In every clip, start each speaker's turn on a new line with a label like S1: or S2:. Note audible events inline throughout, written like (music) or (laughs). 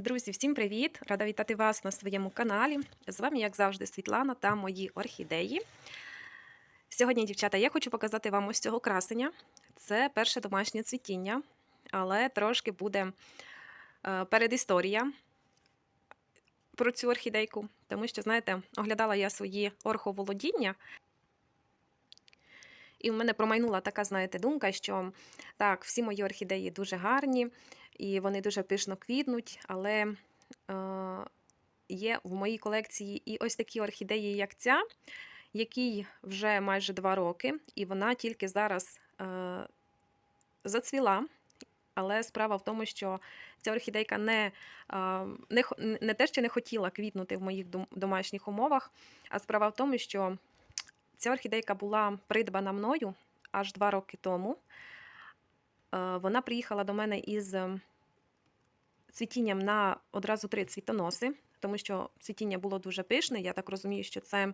S1: Друзі, всім привіт! Рада вітати вас на своєму каналі. З вами, як завжди, Світлана та мої орхідеї. Сьогодні, дівчата, я хочу показати вам ось цього красення. Це перше домашнє цвітіння, але трошки буде е, передісторія про цю орхідейку, тому що, знаєте, оглядала я свої орховолодіння. І в мене промайнула така, знаєте, думка, що так, всі мої орхідеї дуже гарні, і вони дуже пишно квітнуть, але е, є в моїй колекції і ось такі орхідеї, як ця, якій вже майже два роки, і вона тільки зараз е, зацвіла. Але справа в тому, що ця орхідейка не, е, не, не те, що не хотіла квітнути в моїх домашніх умовах, а справа в тому, що ця орхідейка була придбана мною аж два роки тому. Вона приїхала до мене із цвітінням на одразу три цвітоноси, тому що цвітіння було дуже пишне. Я так розумію, що це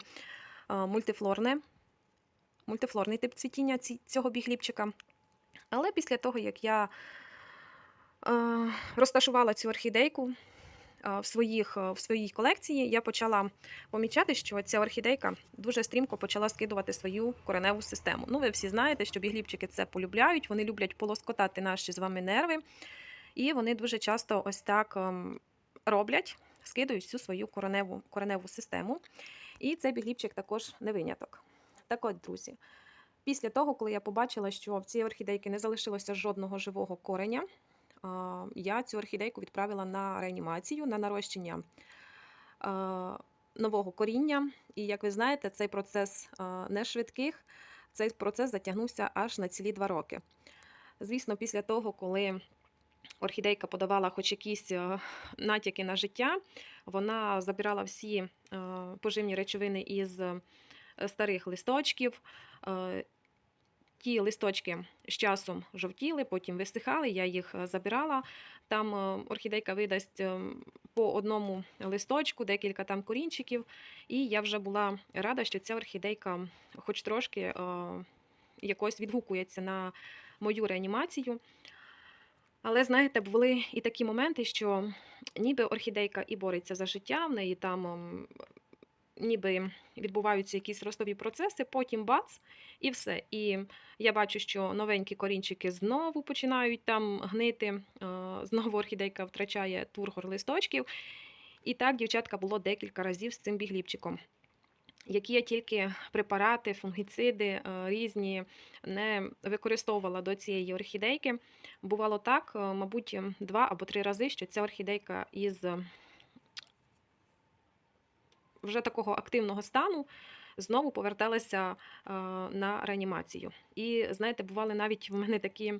S1: е, мультифлорне, мультифлорний тип цвітіння цього бігліпчика. Але після того, як я е, розташувала цю орхідейку е, в, своїх, в своїй колекції, я почала помічати, що ця орхідейка дуже стрімко почала скидувати свою кореневу систему. Ну, ви всі знаєте, що бігліпчики це полюбляють, вони люблять полоскотати наші з вами нерви, і вони дуже часто ось так ем, роблять, скидують всю свою кореневу, кореневу систему. І цей бігліпчик також не виняток. Так от, друзі, після того, коли я побачила, що в цій орхідейки не залишилося жодного живого кореня, я цю орхідейку відправила на реанімацію, на нарощення нового коріння. І як ви знаєте, цей процес не швидких, цей процес затягнувся аж на цілі два роки. Звісно, після того, коли орхідейка подавала хоч якісь е, натяки на життя, вона забирала всі е, поживні речовини із е, старих листочків. Ті листочки з часом жовтіли, потім висихали, я їх забирала. Там орхідейка видасть е, по одному листочку, декілька там корінчиків. І я вже була рада, що ця орхідейка хоч трошки якось відгукується на мою реанімацію. Але знаєте, були і такі моменти, що ніби орхідейка і бореться за життя, в неї там ем, ніби відбуваються якісь ростові процеси, потім бац, і все. І я бачу, що новенькі корінчики знову починають там гнити. е, Знову орхідейка втрачає тургор листочків. І так, дівчатка, було декілька разів з цим бігліпчиком. Які я тільки препарати, фунгіциди е, різні не використовувала до цієї орхідейки. Бувало так, е, мабуть, два або три рази, що ця орхідейка із е, вже такого активного стану знову поверталася е, на реанімацію. І знаєте, бували навіть в мене такі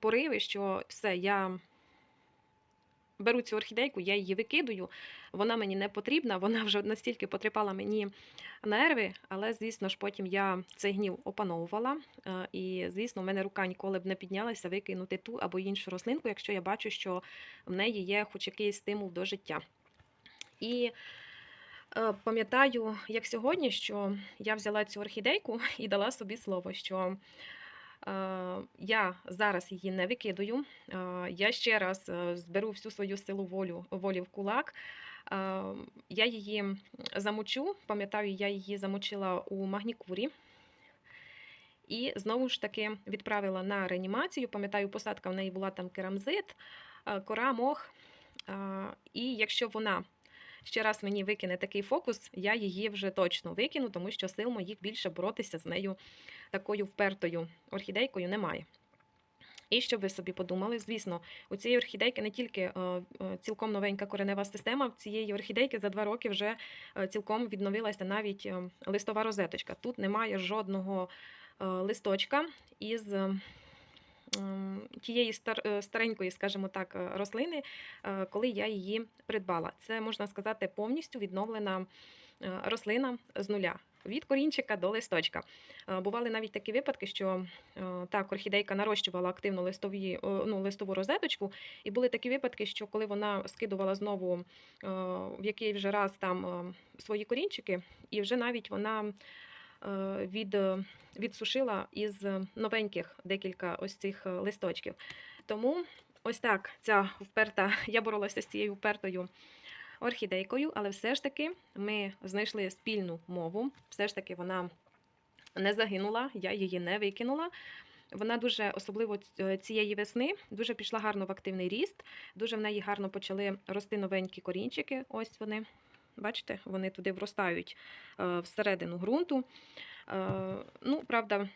S1: пориви, що все, я беру цю орхідейку, я її викидую, вона мені не потрібна, вона вже настільки потріпала мені нерви, але, звісно ж, потім я цей гнів опановувала. е, І, звісно, в мене рука ніколи б не піднялася викинути ту або іншу рослинку, якщо я бачу, що в неї є хоч якийсь стимул до життя. І е, пам'ятаю, як сьогодні, що я взяла цю орхідейку (laughs) і дала собі слово, що я зараз її не викидую. Я ще раз е, зберу всю свою силу волю, волі в кулак. Я її замочу, пам'ятаю, я її замочила у магнікурі. І знову ж таки відправила на реанімацію. Пам'ятаю, посадка в неї була там керамзит, е, кора, мох. І якщо вона ще раз мені викине такий фокус, я її вже точно викину, тому що сил моїх більше боротися з нею такою впертою орхідейкою немає. І щоб ви собі подумали, звісно, у цієї орхідейки не тільки е, е, цілком новенька коренева система, в цієї орхідейки за два роки вже е, цілком відновилася навіть е, листова розеточка. Тут немає жодного листочка із е, тієї старенької, скажімо так, рослини, коли я її придбала. Це можна сказати повністю відновлена рослина з нуля. Від корінчика до листочка. Е, Бували навіть такі випадки, що е, так, орхідейка нарощувала активно листові, е, ну, листову розеточку, і були такі випадки, що коли вона скидувала знову в який вже раз там свої корінчики, і вже навіть вона від, відсушила із новеньких декілька ось цих листочків. Тому Ось так ця вперта, (laughs) я боролася з цією впертою орхідейкою, але все ж таки ми знайшли спільну мову. Все ж таки вона не загинула, я її не викинула. Вона дуже, особливо цієї весни, дуже пішла гарно в активний ріст. Дуже в неї гарно почали рости новенькі корінчики. Ось вони. Бачите, вони туди вростають е, всередину ґрунту. Е, ну, правда,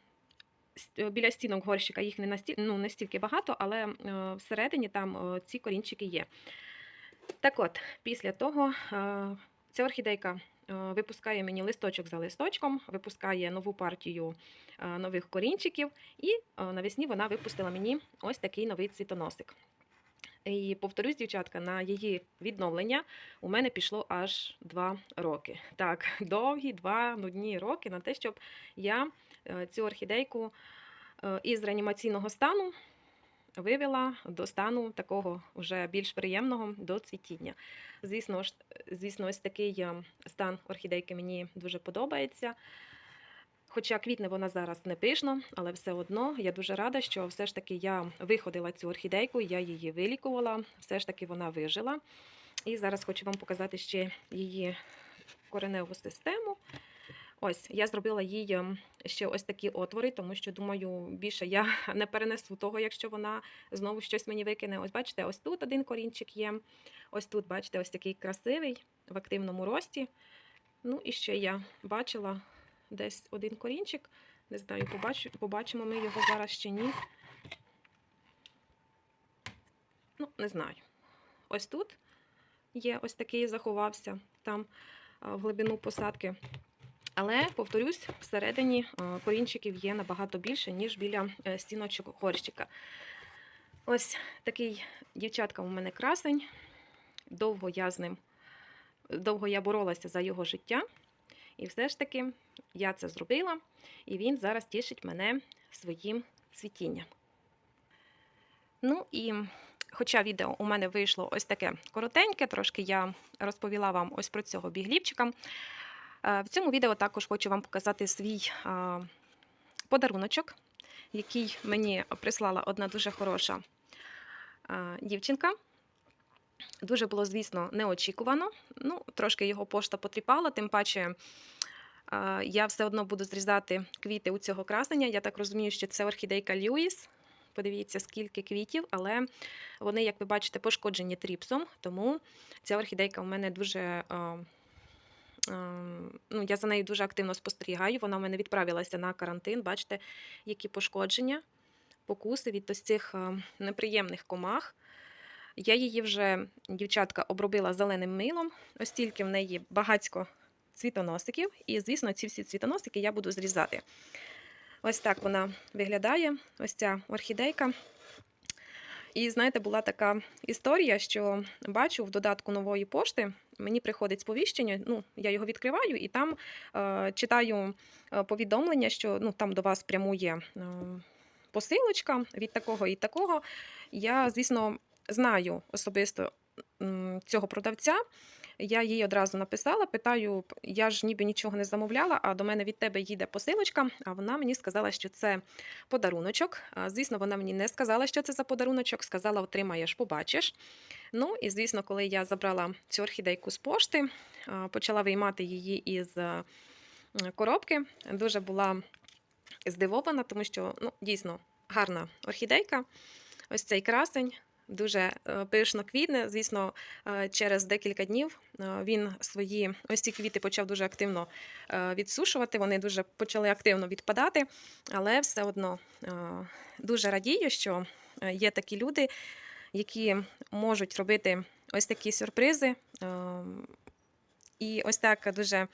S1: е, біля стінок горщика їх не, насті... ну, не стільки багато, але е, всередині там е, ці корінчики є. Так от, після того е, ця орхідейка е, випускає мені листочок за листочком, випускає нову партію е, нових корінчиків, і навесні вона випустила мені ось такий новий цвітоносик. І повторюсь, дівчатка, на її відновлення у мене пішло аж два роки. Так, (laughs) довгі два нудні роки на те, щоб я цю орхідейку із реанімаційного стану вивела до стану такого вже більш приємного до цвітіння. Звісно звісно, ось такий е, стан орхідейки мені дуже подобається. Хоча квітне вона зараз не пишно, але все одно я дуже рада, що все ж таки я виходила цю орхідейку, я її вилікувала, все ж таки вона вижила. І зараз хочу вам показати ще її кореневу систему. Ось, я зробила їй ем, ще ось такі отвори, тому що думаю, більше я (laughs) не перенесу того, якщо вона знову щось мені викине. Ось бачите, ось тут один корінчик є. Ось тут, бачите, ось такий красивий в активному рості. Ну і ще я бачила десь один корінчик. Не знаю, побачу, побачимо ми його зараз чи ні. Ну, не знаю. Ось тут є ось такий заховався там в глибину посадки. Але, повторюсь, всередині корінчиків є набагато більше, ніж біля е, стіночок горщика. Ось такий дівчатка у мене красень. Довго я з ним, довго я боролася за його життя. І все ж таки я це зробила, і він зараз тішить мене своїм цвітінням. Ну і хоча відео у мене вийшло ось таке коротеньке, трошки я розповіла вам ось про цього бігліпчика. Е, В цьому відео також хочу вам показати свій а, подаруночок, який мені прислала одна дуже хороша дівчинка. Дуже було, звісно, неочікувано. Ну, трошки його пошта потріпала, тим паче я все одно буду зрізати квіти у цього красення. Я так розумію, що це орхідейка Льюіс. Подивіться, скільки квітів, але вони, як ви бачите, пошкоджені тріпсом, тому ця орхідейка у мене дуже. Ем, ну, я за нею дуже активно спостерігаю. Вона в мене відправилася на карантин. Бачите, які пошкодження, покуси від ось цих е, неприємних комах. Я її вже, дівчатка, обробила зеленим милом. Ось тільки в неї багатько цвітоносиків. І, звісно, ці всі цвітоносики я буду зрізати. Ось так вона виглядає, ось ця орхідейка. І знаєте, була така історія, що бачу в додатку нової пошти, мені приходить сповіщення. Ну, я його відкриваю і там е, читаю е, повідомлення, що ну, там до вас прямує е, посилочка від такого і такого. Я, звісно, знаю особисто цього продавця. Я їй одразу написала, питаю, я ж ніби нічого не замовляла, а до мене від тебе їде посилочка. А вона мені сказала, що це подаруночок. Звісно, вона мені не сказала, що це за подаруночок, сказала, отримаєш, побачиш. Ну і звісно, коли я забрала цю орхідейку з пошти, почала виймати її із е, коробки, дуже була здивована, тому що ну, дійсно гарна орхідейка. Ось цей красень. Дуже е, пишно квітне. Звісно, е, через декілька днів е, він свої ось ці квіти почав дуже активно відсушувати. Вони дуже почали активно відпадати, але все одно дуже радію, що є такі люди, які можуть робити ось такі сюрпризи. І ось так дуже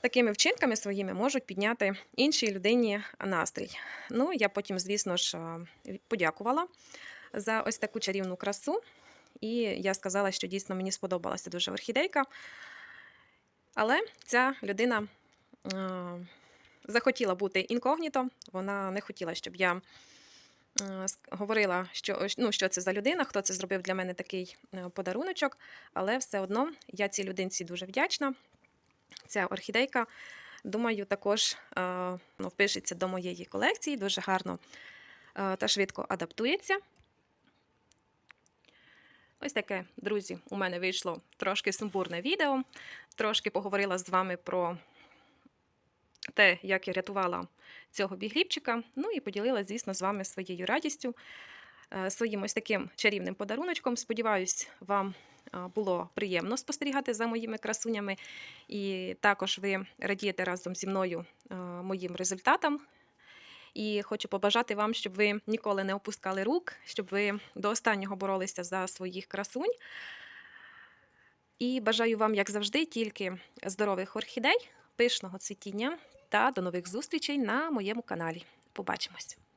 S1: такими вчинками своїми можуть підняти іншій людині настрій. Ну, я потім, звісно ж, подякувала за ось таку чарівну красу. І я сказала, що дійсно мені сподобалася дуже орхідейка. Але ця людина е, захотіла бути інкогніто. Вона не хотіла, щоб я е, говорила, що, ну, що це за людина, хто це зробив для мене такий е, подаруночок. Але все одно я цій людинці дуже вдячна. Ця орхідейка, думаю, також ну, впишеться до моєї колекції, дуже гарно та швидко адаптується. Ось таке, друзі, у мене вийшло трошки сумбурне відео. Трошки поговорила з вами про те, як я рятувала цього бігліпчика. Ну і поділилася, звісно, з вами своєю радістю, е, своїм ось таким чарівним подаруночком. Сподіваюсь, вам було приємно спостерігати за моїми красунями. І також ви радієте разом зі мною е, моїм результатам. І хочу побажати вам, щоб ви ніколи не опускали рук, щоб ви до останнього боролися за своїх красунь. І бажаю вам, як завжди, тільки здорових орхідей, пишного цвітіння та до нових зустрічей на моєму каналі. Побачимось!